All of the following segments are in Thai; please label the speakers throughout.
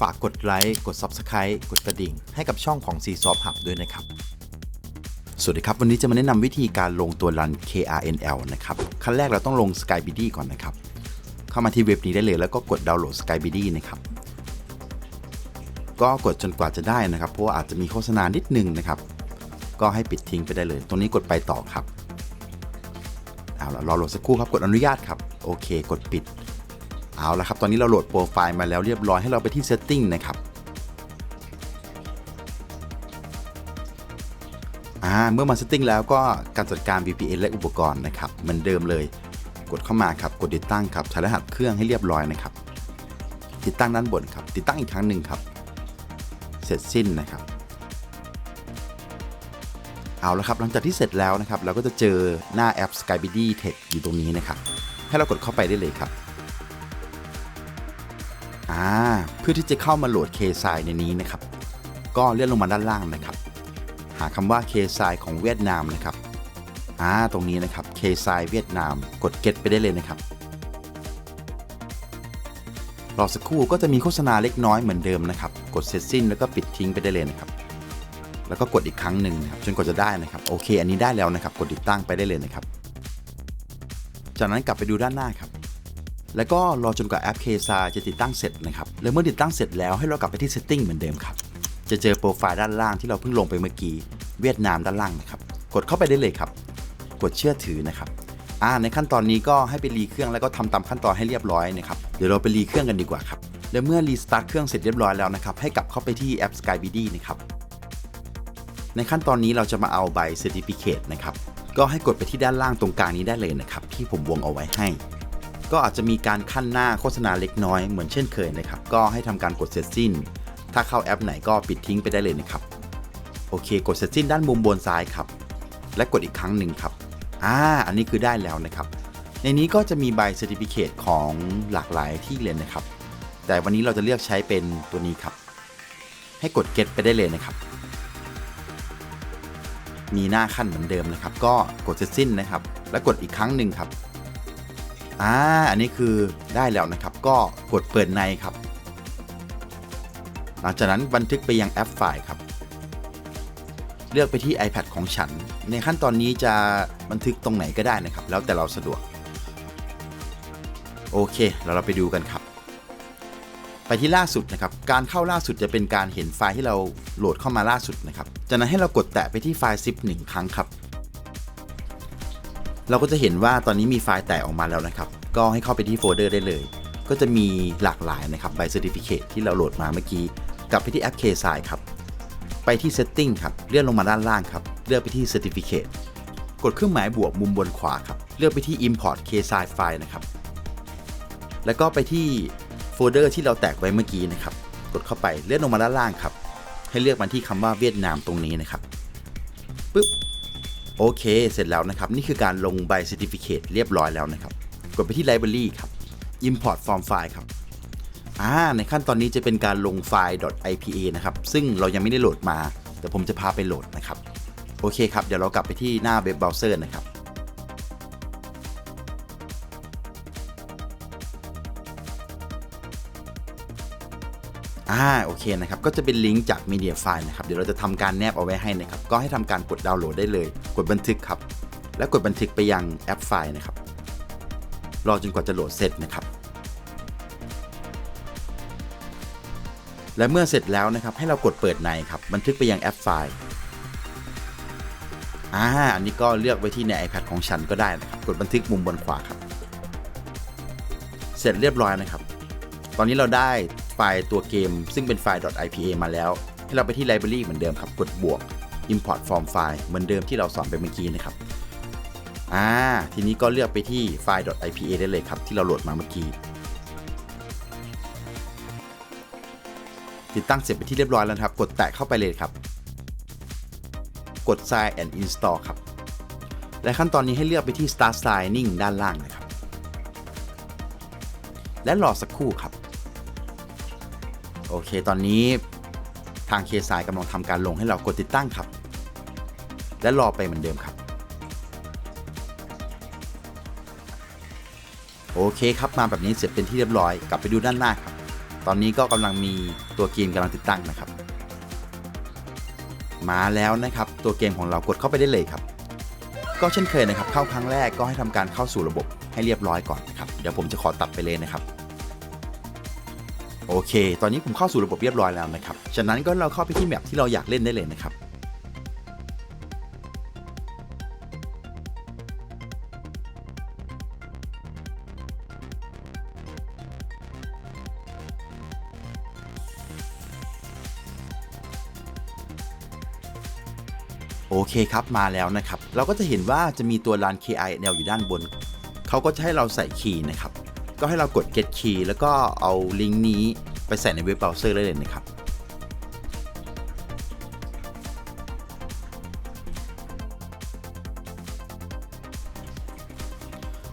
Speaker 1: ฝากกดไลค์ กด Subscribe กดกระดิ่ง ให้กับช่องของ c s o f Hub ด้วยนะครับ สวัสดีครับ วันนี้จะมาแนะนำวิธีการลงตัวรัน KRNL นะครับ ขั้นแรกเราต้องลง SkyBD ก่อนนะครับ เข้ามาที่เว็บนี้ได้เลยแล้วก็กดดาวน์โหลด SkyBD นะครับ ก็กดจนกว่าจะได้นะครับ เพราะว่าอาจจะมีโฆษณานิดนึงนะครับ ก็ให้ปิดทิ้งไปได้เลย ตรงนี้กดไปต่อครับ เอาละรอโหลดสักครู่ครับ กดอนุญาตครับ โอเค กดปิด เอาละครับตอนนี้เราโหลดโปรไฟล์มาแล้วเรียบร้อยให้เราไปที่ Setting นะครับเมื่อมา Setting แล้วก็การจัดการ VPN และอุปกรณ์นะครับเหมือนเดิมเลย กดเข้ามาครับกดติดตั้งครับใช้รหัสเครื่องให้เรียบร้อยนะครับ ติดตั้งด้านบนครับ ติดตั้งอีกครั้งหนึ่งครับ เสร็จสิ้นนะครับเอาละครับหลังจากที่เสร็จแล้วนะครับ เราก็จะเจอหน้าแอป SkyBD Tech อยู่ตรงนี้นะครับ ให้เรากดเข้าไปได้เลยครับ อ่าเพื่อที่จะเข้ามาโหลด k s i ในนี้นะครับ ก็เลื่อนลงมาด้านล่างนะครับ หาคำว่า k s i ของเวียดนามนะครับอ่าตรงนี้นะครับ k s i เวียดนามกด get ไปได้เลยนะครับรอสักครู่ก็จะมีโฆษณาเล็กน้อยเหมือนเดิมนะครับ กดเสร็จสิ้นแล้วก็ปิดทิ้งไปได้เลยนะครับ แล้วก็กดอีกครั้งหนึ่งนะครับจนกว่าจะได้นะครับ โอเค อันนี้ได้แล้วนะครับ กดติดตั้งไปได้เลยนะครับ จากนั้นกลับไปดูด้านหน้าครับ แล้วก็รอจนกว่าแอป k s a จะติดตั้งเสร็จนะครับแล้วเมื่อติดตั้งเสร็จแล้วให้เรากลับไปที่ Setting เหมือนเดิมครับ จะเจอโปรไฟล์ด้านล่างที่เราเพิ่งลงไปเมื่อกี้ เวียดนามด้านล่างนะครับ กดเข้าไปได้เลยครับ กดเชื่อถือนะครับอ่าในขั้นตอนนี้ก็ให้ไปรีเครื่องแล้วก็ทำตามขั้นตอนให้เรียบร้อยนะครับ เดี๋ยวเราไปรีเครื่องกันดีกว่าครับ แล้วเมื่อรีสตาร์ทเครื่องเสร็จเรียบร้อยแล้วนะครับ ให้กลับเข้าไปที่แอป SkyBD นะครับ ในขั้นตอนนี้เราจะมาเอาใบ Certificate นะครับ ก็ให้กดไปที่ด้านล่างตรงกลางนี้ได้เลยนะครับ ที่ผมวงเอาไว้ให้ ก็อาจจะมีการขั้นหน้าโฆษณาเล็กน้อยเหมือนเช่นเคยนะครับ ก็ให้ทำการกดเสร็จสิ้น ถ้าเข้าแอปไหนก็ปิดทิ้งไปได้เลยนะครับ โอเค กดเสร็จสิ้นด้านมุมบนซ้ายครับ และกดอีกครั้งหนึ่งครับ อ่า อันนี้คือได้แล้วนะครับ ในนี้ก็จะมีใบ Certificate ของหลากหลายที่เลยนนะครับ แต่วันนี้เราจะเลือกใช้เป็นตัวนี้ครับ ให้กด get ไปได้เลยนะครับ มีหน้าขั้นเหมือนเดิมนะครับ ก็กดเสร็จสิ้นนะครับ แล้วกดอีกครั้งหนึ่งครับ อ่าอันนี้คือได้แล้วนะครับ ก็กดเปิดในครับ หลังจากนั้นบันทึกไปยังแอปไฟล์ครับ เลือกไปที่ iPad ของฉัน ในขั้นตอนนี้จะบันทึกตรงไหนก็ได้นะครับ แล้วแต่เราสะดวก โอเคเราเราไปดูกันครับ ไปที่ล่าสุดนะครับ การเข้าล่าสุดจะเป็นการเห็นไฟล์ที่เราโหลดเข้ามาล่าสุดนะครับ จากนั้นให้เรากดแตะไปที่ไฟล์ zip หนึ่งครั้งครับ เราก็จะเห็นว่าตอนนี้มีไฟล์แตกออกมาแล้วนะครับ ก็ให้เข้าไปที่โฟลเดอร์ได้เลย ก็จะมีหลากหลายนะครับใบ Certificate ที่เราโหลดมาเมื่อกี้ กลับไปที่แอป KSI ครับ ไปที่ Setting ครับ เลื่อนลงมาด้านล่างครับ เลือกไปที่ Certificate กดเครื่องหมายบวกมุมบนขวาครับ เลือกไปที่ Import KSI File นะครับ แล้วก็ไปที่โฟลเดอร์ที่เราแตกไว้เมื่อกี้นะครับ กดเข้าไป เลื่อนลงมาด้านล่างครับ ให้เลือกมาที่คำว่าเวียดนามตรงนี้นะครับ ปึ๊บ โอเค เสร็จแล้วนะครับ นี่คือการลงใบ Certificate เรียบร้อยแล้วนะครับ กดไปที่ Library ครับ Import Form File ครับอ่าในขั้นตอนนี้จะเป็นการลงไฟล์ .ipa นะครับ ซึ่งเรายังไม่ได้โหลดมา แต่ผมจะพาไปโหลดนะครับ โอเคครับ เดี๋ยวเรากลับไปที่หน้าเว็บเบราว์เซอร์นะครับ อ่าโอเคนะครับก็จะเป็นลิงก์จาก Media File นะครับเดี๋ยวเราจะทำการแนบเอาไว้ให้นะครับก็ให้ทำการกดดาวน์โหลดได้เลย กดบันทึกครับ แล้วกดบันทึกไปยังแอปไฟล์นะครับรอจนกว่าจะโหลดเสร็จนะครับ และเมื่อเสร็จแล้วนะครับให้เรากดเปิดในครับบันทึกไปยังแอปไฟล์อ่าอันนี้ก็เลือกไว้ที่ใน iPad ของฉันก็ได้นะครับกดบันทึกมุมบนขวาครับ เสร็จเรียบร้อยนะครับ ตอนนี้เราได้ ไฟล์ตัวเกม ซึ่งเป็นไฟล์ .ipa มาแล้ว ให้เราไปที่ Library เหมือนเดิมครับ กดบวก Import from File เหมือนเดิมที่เราสอนไปเมื่อกี้นะครับอ่าทีนี้ก็เลือกไปที่ไฟล์ .ipa ได้เลยครับ ที่เราโหลดมาเมื่อกี้ ติดตั้งเสร็จไปที่เรียบร้อยแล้วครับ กดแตะเข้าไปเลยครับ กด Sign and Install ครับ และขั้นตอนนี้ให้เลือกไปที่ Start Signing ด้านล่างนะครับ และรอสักครู่ครับ โอเค ตอนนี้ทางเคสายกำลังทำการลงให้เรากดติดตั้งครับ และรอไปเหมือนเดิมครับ โอเคครับมาแบบนี้เสร็จเป็นที่เรียบร้อย กลับไปดูด้านหน้าครับ ตอนนี้ก็กำลังมีตัวเกมกำลังติดตั้งนะครับ มาแล้วนะครับ ตัวเกมของเรากดเข้าไปได้เลยครับ ก็เช่นเคยนะครับ เข้าครั้งแรกก็ให้ทำการเข้าสู่ระบบให้เรียบร้อยก่อนนะครับ เดี๋ยวผมจะขอตัดไปเลยนะครับ โอเค ตอนนี้ผมเข้าสู่ระบบเรียบร้อยแล้วนะครับฉะนั้นก็เราเข้าไปที่แมปที่เราอยากเล่นได้เลยนะครับโอเคครับมาแล้วนะครับ เราก็จะเห็นว่าจะมีตัว LAN KINL อยู่ด้านบน เขาก็จะให้เราใส่คีย์นะครับ ก็ให้เรากด get key แล้วก็เอาลิงก์นี้ไปใส่ในเว็บเบราว์เซอร์ได้เลยนะครับ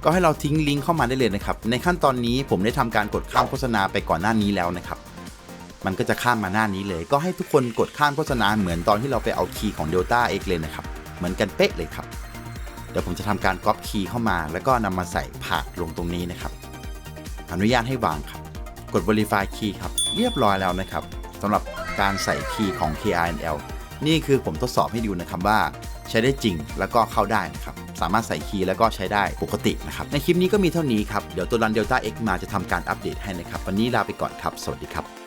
Speaker 1: ก็ให้เราทิ้งลิงก์เข้ามาได้เลยนะครับ ในขั้นตอนนี้ผมได้ทำการกดข้ามโฆษณาไปก่อนหน้านี้แล้วนะครับ มันก็จะข้ามมาหน้านี้เลย ก็ให้ทุกคนกดข้ามโฆษณาเหมือนตอนที่เราไปเอาคีย์ของ Delta X เลยนะครับ เหมือนกันเป๊ะเลยครับ เดี๋ยวผมจะทำการก๊อปคีย์เข้ามา แล้วก็นำมาใส่ผ่านลงตรงนี้นะครับ อนุญาตให้วางครับ กด Verify Key ครับ เรียบร้อยแล้วนะครับสำหรับการใส่คีย์ของ KRNL นี่คือผมทดสอบให้ดูนะครับว่าใช้ได้จริงแล้วก็เข้าได้นะครับสามารถใส่คีย์แล้วก็ใช้ได้ปกตินะครับ ในคลิปนี้ก็มีเท่านี้ครับ เดี๋ยวตัวรัน Delta X มาจะทำการอัปเดตให้นะครับ วันนี้ลาไปก่อนครับ สวัสดีครับ